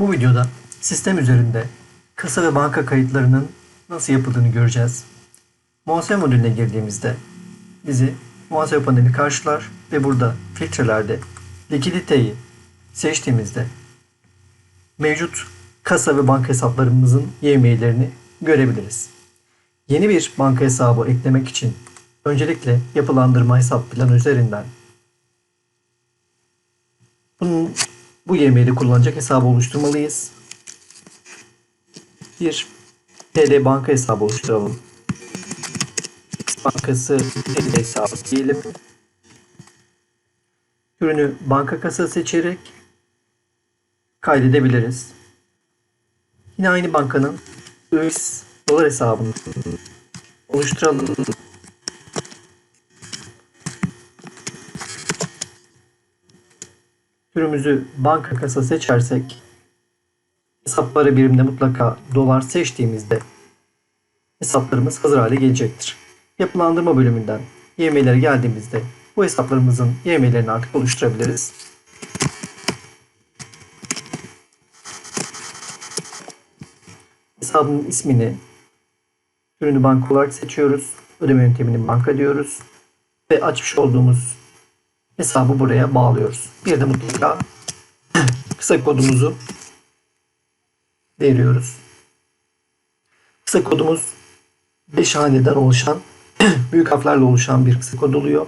Bu videoda sistem üzerinde kasa ve banka kayıtlarının nasıl yapıldığını göreceğiz. Muhasebe modülüne girdiğimizde bizi muhasebe paneli karşılar ve burada filtrelerde likiditeyi seçtiğimizde mevcut kasa ve banka hesaplarımızın yemeğlerini görebiliriz. Yeni bir banka hesabı eklemek için öncelikle yapılandırma hesap planı üzerinden bunun, bu yemeği kullanacak hesabı oluşturmalıyız. Bir TL banka hesabı oluşturalım. Bankası TL hesabı diyelim. Ürünü banka kasa seçerek kaydedebiliriz. Yine aynı bankanın döviz dolar hesabını oluşturalım. Türümüzü banka kasa seçersek hesapları birimde mutlaka dolar seçtiğimizde hesaplarımız hazır hale gelecektir. Yapılandırma bölümünden yemeğlere geldiğimizde bu hesaplarımızın yemeğlerini artık oluşturabiliriz. Hesabın ismini ürünü banka olarak seçiyoruz. Ödeme yöntemini banka diyoruz. Ve açmış olduğumuz hesabı buraya bağlıyoruz. Bir de mutlaka kısa kodumuzu veriyoruz. Kısa kodumuz 5 haneden oluşan büyük harflerle oluşan bir kısa kod oluyor.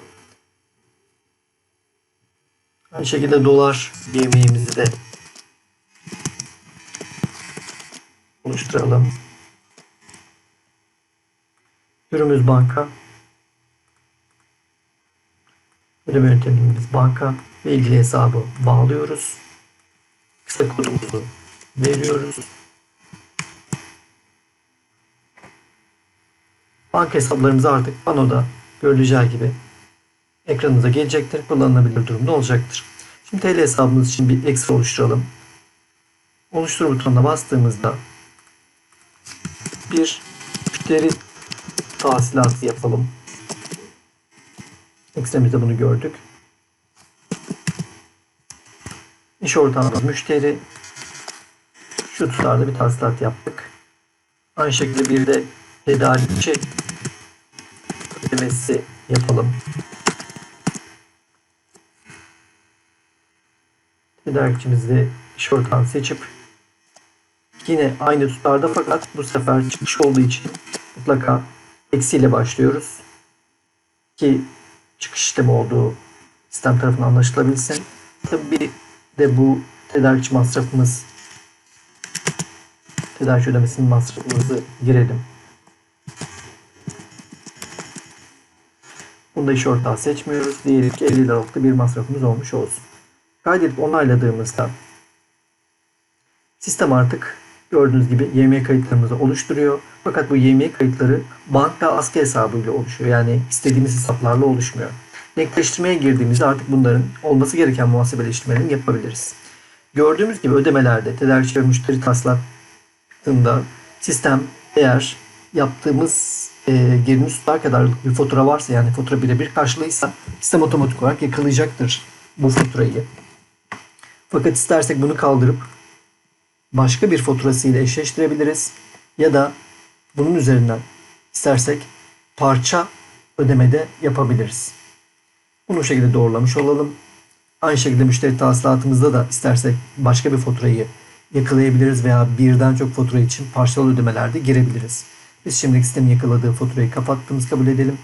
Aynı şekilde dolar yemeğimizi de oluşturalım. Ürümüz banka. Ödeme yöntemimiz banka ve ilgili hesabı bağlıyoruz. Kısa kodumuzu veriyoruz. Banka hesaplarımız artık panoda görüleceği gibi ekranınıza gelecektir. Kullanılabilir durumda olacaktır. Şimdi TL hesabımız için bir ekstra oluşturalım. Oluştur butonuna bastığımızda bir müşteri tahsilatı yapalım. Ekstremizde bunu gördük. İş ortağımız müşteri. Şu tutarda bir tahsilat yaptık. Aynı şekilde bir de tedarikçi ödemesi yapalım. Tedarikçimizi iş ortağını seçip yine aynı tutarda fakat bu sefer çıkış olduğu için mutlaka eksiyle başlıyoruz. Ki çıkış işlemi olduğu sistem tarafından anlaşılabilsin. Tabi de bu tedarikçi masrafımız tedarik ödemesinin masrafımızı girelim. Bunda iş ortağı seçmiyoruz. Diyelim ki 50 liralık bir masrafımız olmuş olsun. Kaydedip onayladığımızda sistem artık gördüğünüz gibi YM kayıtlarımızı oluşturuyor. Fakat bu YM kayıtları banka askı hesabıyla oluşuyor. Yani istediğimiz hesaplarla oluşmuyor. Denkleştirmeye girdiğimizde artık bunların olması gereken muhasebeleştirmelerini yapabiliriz. Gördüğümüz gibi ödemelerde tedarikçi ve müşteri taslakında sistem eğer yaptığımız e, girdiğimiz tutar kadarlık bir fatura varsa yani fatura birebir karşılıysa sistem otomatik olarak yakalayacaktır bu faturayı. Fakat istersek bunu kaldırıp başka bir faturasıyla eşleştirebiliriz. Ya da bunun üzerinden istersek parça ödemede yapabiliriz. Bunu bu şekilde doğrulamış olalım. Aynı şekilde müşteri tahsilatımızda da istersek başka bir faturayı yakalayabiliriz veya birden çok fatura için parçalı ödemelerde girebiliriz. Biz şimdi sistemin yakaladığı faturayı kapattığımız kabul edelim.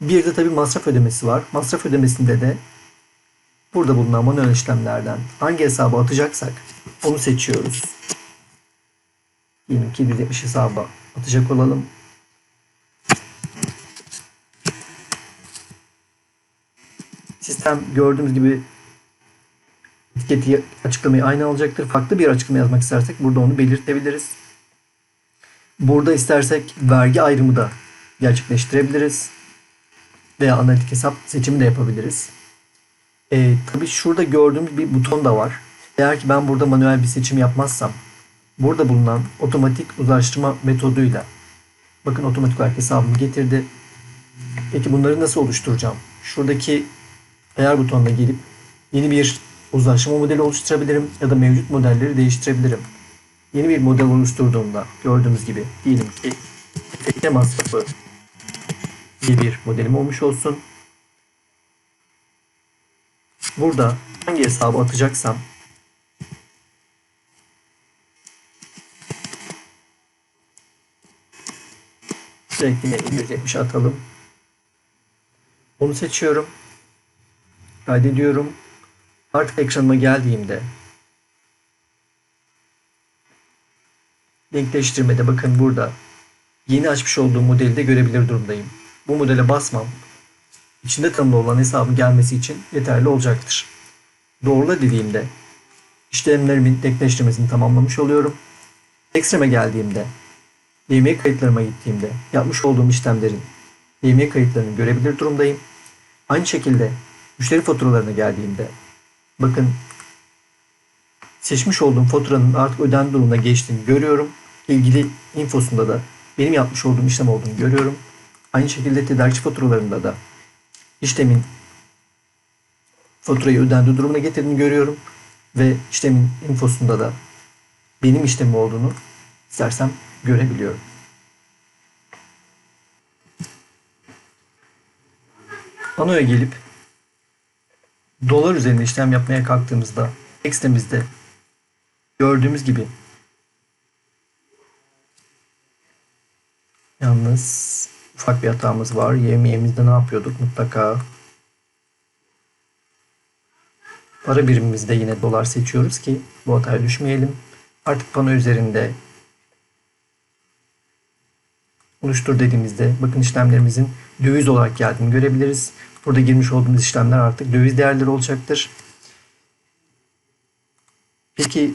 Bir de tabii masraf ödemesi var. Masraf ödemesinde de burada bulunan manuel işlemlerden hangi hesaba atacaksak onu seçiyoruz. Diyelim ki 770 hesaba atacak olalım. Sistem gördüğümüz gibi etiketi açıklamayı aynı alacaktır. Farklı bir açıklama yazmak istersek burada onu belirtebiliriz. Burada istersek vergi ayrımı da gerçekleştirebiliriz. Veya analitik hesap seçimi de yapabiliriz. E, tabii şurada gördüğümüz bir buton da var. Eğer ki ben burada manuel bir seçim yapmazsam burada bulunan otomatik uzlaştırma metoduyla bakın otomatik olarak hesabımı getirdi. Peki bunları nasıl oluşturacağım? Şuradaki ayar butonuna gelip yeni bir uzlaşma modeli oluşturabilirim ya da mevcut modelleri değiştirebilirim. Yeni bir model oluşturduğumda gördüğümüz gibi diyelim ki efekte masrafı diye bir modelim olmuş olsun. Burada hangi hesabı atacaksam direkt yine 170 atalım. Onu seçiyorum. Kaydediyorum. Artık ekranıma geldiğimde denkleştirmede bakın burada yeni açmış olduğum modeli de görebilir durumdayım. Bu modele basmam içinde tanımlı olan hesabın gelmesi için yeterli olacaktır. Doğrula dediğimde işlemlerimin denkleştirmesini tamamlamış oluyorum. Ekstreme geldiğimde YM kayıtlarıma gittiğimde yapmış olduğum işlemlerin YM kayıtlarını görebilir durumdayım. Aynı şekilde müşteri faturalarına geldiğimde bakın seçmiş olduğum faturanın artık öden durumuna geçtiğini görüyorum. İlgili infosunda da benim yapmış olduğum işlem olduğunu görüyorum. Aynı şekilde tedarikçi faturalarında da işlemin faturayı ödendiği durumuna getirdiğini görüyorum. Ve işlemin infosunda da benim işlemim olduğunu istersem görebiliyorum. Panoya gelip dolar üzerinde işlem yapmaya kalktığımızda ekstremizde gördüğümüz gibi yalnız ufak bir hatamız var. Yemeğimizde ne yapıyorduk mutlaka para birimimizde yine dolar seçiyoruz ki bu hataya düşmeyelim. Artık pano üzerinde oluştur dediğimizde bakın işlemlerimizin döviz olarak geldiğini görebiliriz. Burada girmiş olduğumuz işlemler artık döviz değerleri olacaktır. Peki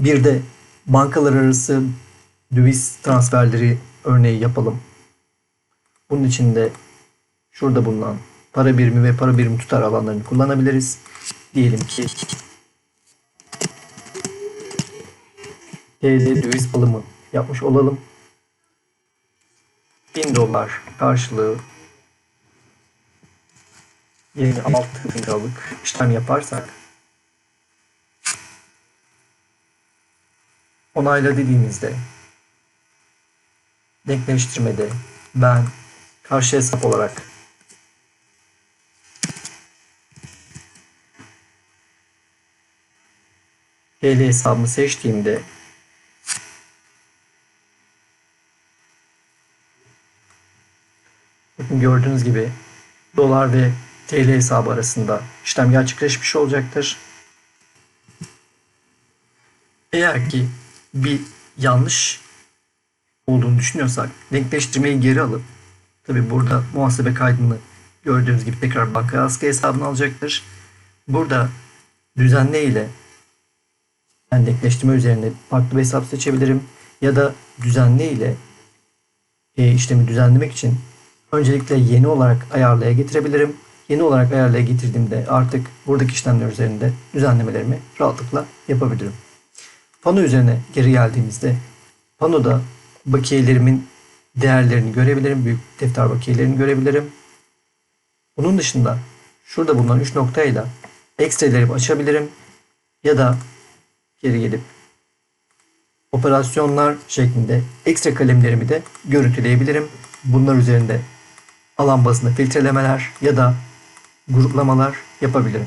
bir de bankalar arası döviz transferleri örneği yapalım. Bunun için de şurada bulunan para birimi ve para birimi tutar alanlarını kullanabiliriz. Diyelim ki TL döviz alımı yapmış olalım. 1000 dolar karşılığı 26 bin liralık işlem yaparsak onayla dediğimizde denkleştirmede ben karşı hesap olarak TL hesabımı seçtiğimde bakın gördüğünüz gibi dolar ve TL hesabı arasında işlem gerçekleşmiş olacaktır. Eğer ki bir yanlış olduğunu düşünüyorsak denkleştirmeyi geri alıp tabi burada muhasebe kaydını gördüğünüz gibi tekrar banka askı hesabına alacaktır. Burada düzenle ile yani denkleştirme üzerine farklı bir hesap seçebilirim ya da düzenle ile e, işlemi düzenlemek için öncelikle yeni olarak ayarlaya getirebilirim. Yeni olarak ayarlaya getirdiğimde artık buradaki işlemler üzerinde düzenlemelerimi rahatlıkla yapabilirim. Pano üzerine geri geldiğimizde panoda bakiyelerimin değerlerini görebilirim. Büyük defter bakiyelerini görebilirim. Bunun dışında şurada bulunan 3 noktayla ekstreleri açabilirim. Ya da geri gelip operasyonlar şeklinde ekstra kalemlerimi de görüntüleyebilirim. Bunlar üzerinde alan bazında filtrelemeler ya da gruplamalar yapabilirim.